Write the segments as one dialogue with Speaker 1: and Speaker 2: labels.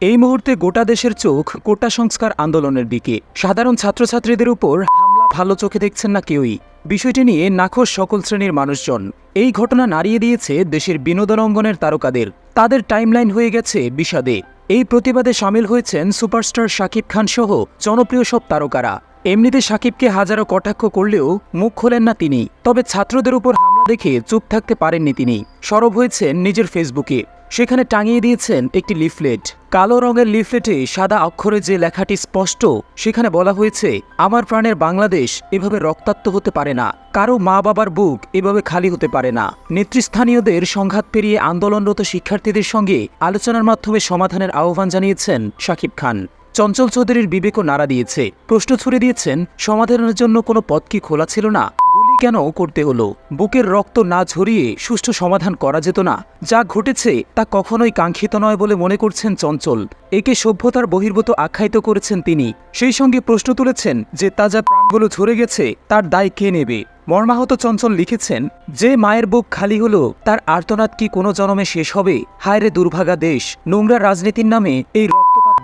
Speaker 1: এই মুহূর্তে গোটা দেশের চোখ কোটা সংস্কার আন্দোলনের দিকে। সাধারণ ছাত্রছাত্রীদের উপর হামলা ভালো চোখে দেখছেন না কেউই। বিষয়টি নিয়ে নাখোশ সকল শ্রেণির মানুষজন। এই ঘটনা নাড়িয়ে দিয়েছে দেশের বিনোদন অঙ্গনের তারকাদের। তাদের টাইমলাইন হয়ে গেছে বিষাদে। এই প্রতিবাদে সামিল হয়েছেন সুপারস্টার শাকিব খান সহ জনপ্রিয় সব তারকারা। এমনিতে সাকিবকে হাজারো কটাক্ষ করলেও মুখ খোলেন না তিনি। তবে ছাত্রদের উপর হামলা দেখে চুপ থাকতে পারেননি তিনি। সরব হয়েছেন নিজের ফেসবুকে। সেখানে টাঙিয়ে দিয়েছেন একটি লিফলেট। কালো রঙের লিফলেটে সাদা অক্ষরে যে লেখাটি স্পষ্ট, সেখানে বলা হয়েছে, আমার প্রাণের বাংলাদেশ এভাবে রক্তাক্ত হতে পারে না। কারও মা বাবার বুক এভাবে খালি হতে পারে না। নেতৃস্থানীয়দের সংঘাত পেরিয়ে আন্দোলনরত শিক্ষার্থীদের সঙ্গে আলোচনার মাধ্যমে সমাধানের আহ্বান জানিয়েছেন শাকিব খান। চঞ্চল চৌধুরীর বিবেকও নাড়া দিয়েছে। প্রশ্ন ছুড়ে দিয়েছেন, সমাধানের জন্য কোনো পথ কি খোলা ছিল না? কেন করতে হলো? বুকের রক্ত না ঝরিয়ে সুষ্ঠু সমাধান করা যেত না। যা ঘটেছে তা কখনোই কাঙ্ক্ষিত নয় বলে মনে করছেন চঞ্চল। একে সভ্যতার বহির্ভূত আখ্যায়িত করেছেন তিনি। সেই সঙ্গে প্রশ্ন তুলেছেন যে তা যা প্রাণগুলো ঝরে গেছে, তার দায় কে নেবে? মর্মাহত চঞ্চল লিখেছেন, যে মায়ের বুক খালি হলো, তার আর্তনাদ কি কোনো জনমে শেষ হবে? হায়রে দুর্ভাগা দেশ, নোংরা রাজনীতির নামে এই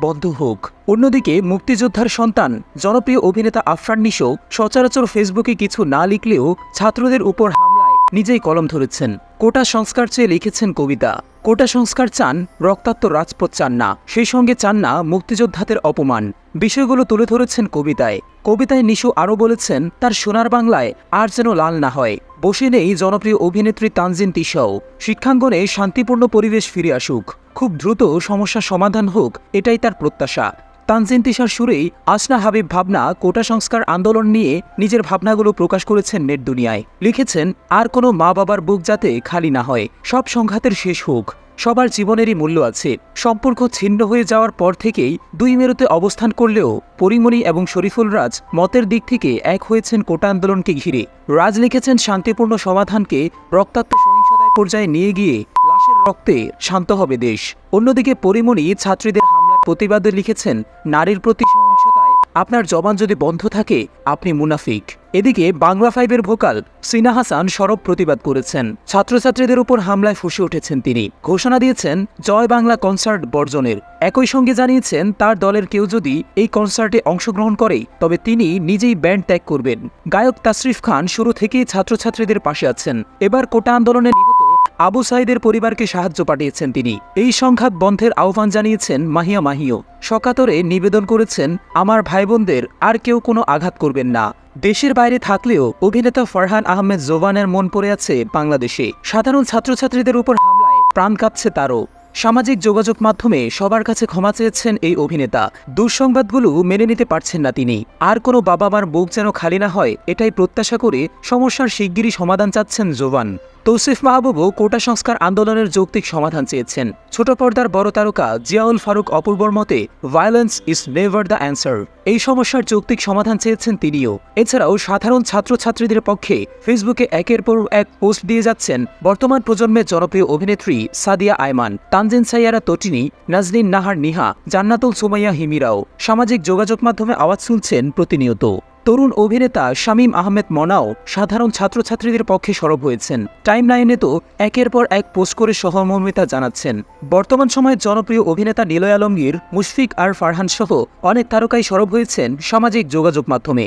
Speaker 1: বন্ধ হোক। অন্যদিকে মুক্তিযোদ্ধার সন্তান, জনপ্রিয় অভিনেতা আফরান নিশো সচরাচর ফেসবুকে কিছু না লিখলেও ছাত্রদের উপর হামলায় নিজেই কলম ধরেছেন। কোটা সংস্কার চেয়ে লিখেছেন কবিতা। কোটা সংস্কার চান রক্তাক্ত রাজপথ চান না, সেই সঙ্গে চান না মুক্তিযোদ্ধাদের অপমান। বিষয়গুলো তুলে ধরেছেন কবিতায়। কবিতায় নিশু আরও বলেছেন, তার সোনার বাংলায় আর যেন লাল না হয়। বসে নেই জনপ্রিয় অভিনেত্রী তানজিন তিশাও। শিক্ষাঙ্গনে শান্তিপূর্ণ পরিবেশ ফিরে আসুক। খুব দ্রুত সমস্যা সমাধান হোক, এটাই তার প্রত্যাশা। তানজিন তিশার সুরেই আসনা হাবিব ভাবনা, কোটা সংস্কার আন্দোলন নিয়ে নিজের ভাবনাগুলো প্রকাশ করেছেন নেট দুনিয়ায়। লিখেছেন, আর কোনো মা বাবার বুক যাতে খালি না হয়, সব সংঘাতের শেষ হোক। সবার জীবনেরই মূল্য আছে। সম্পর্ক ছিন্ন হয়ে যাওয়ার পর থেকেই দুই মেরুতে অবস্থান করলেও পরিমণি এবং শরীফুল রাজ মতের দিক থেকে এক হয়েছেন কোটা আন্দোলনকে ঘিরে। রাজ লিখেছেন শান্তিপূর্ণ সমাধানকে রক্তাক্ত সহিংসতায় পর্যায়ে নিয়ে গিয়ে লাশের রক্তে শান্ত হবে দেশ। অন্যদিকে পরিমণি ছাত্রীদের হামলার প্রতিবাদে লিখেছেন, নারীর প্রতি আপনার জবান যদি বন্ধ থাকে, আপনি মুনাফিক। এদিকে বাংলা ফাইভের ভোকাল সিনা হাসান সরব প্রতিবাদ করেছেন। ছাত্রছাত্রীদের উপর হামলায় ফুসে উঠেছেন তিনি। ঘোষণা দিয়েছেন, জয় বাংলা কনসার্ট বর্জনের। একই সঙ্গে জানিয়েছেন, তার দলের কেউ যদি এই কনসার্টে অংশগ্রহণ করে, তবে তিনি নিজেই ব্যান্ড ত্যাগ করবেন। গায়ক তাসরিফ খান শুরু থেকেই ছাত্রছাত্রীদের পাশে আছেন। এবার কোটা আন্দোলনে নিহত আবু সাইদের পরিবারকে সাহায্য পাঠিয়েছেন তিনি। এই সংঘাত বন্ধের আহ্বান জানিয়েছেন মাহিয়া মাহিও। সকাতরে নিবেদন করেছেন, আমার ভাই বোনদের আর কেউ কোনো আঘাত করবেন না। দেশের বাইরে থাকলেও অভিনেতা ফরহান আহমেদ জোবানের মন পড়ে আছে বাংলাদেশে। সাধারণ ছাত্রছাত্রীদের উপর হামলায় প্রাণ কাঁপছে তারও। সামাজিক যোগাযোগ মাধ্যমে সবার কাছে ক্ষমা চেয়েছেন এই অভিনেতা। দুঃসংবাদগুলো মেনে নিতে পারছেন না তিনি। আর কোনো বাবা মার বুক যেন খালি না হয়, এটাই প্রত্যাশা করে সমস্যার শিগগিরই সমাধান চাচ্ছেন জোবান। তৌসিফ মাহবুবও কোটা সংস্কার আন্দোলনের যৌক্তিক সমাধান চেয়েছেন। ছোট পর্দার বড় তারকা জিয়াউল ফারুক অপূর্বর মতে violence is never the answer এই সমস্যার যৌক্তিক সমাধান চেয়েছেন তিনিও। এছাড়াও সাধারণ ছাত্রছাত্রীদের পক্ষে ফেসবুকে একের পর এক পোস্ট দিয়ে যাচ্ছেন বর্তমান প্রজন্মের জনপ্রিয় অভিনেত্রী সাদিয়া আয়মান, তানজিন সাইয়ারা তটিনী, নাজনীন নাহার নিহা, জান্নাতুল সুমাইয়া হিমিরাও। সামাজিক যোগাযোগ মাধ্যমে আওয়াজ শুনছেন প্রতিনিয়ত। তরুণ অভিনেতা শামীম আহমেদ মনাও সাধারণ ছাত্রছাত্রীদের পক্ষে সরব হয়েছেন। টাইম লাইনে তো একের পর এক পোস্ট করে সহমর্মিতা জানাচ্ছেন। বর্তমান সময়ে জনপ্রিয় অভিনেতা নিলয় আলমগীর, মুশফিক আর ফারহান সহ অনেক তারকাই সরব হয়েছেন সামাজিক যোগাযোগ মাধ্যমে।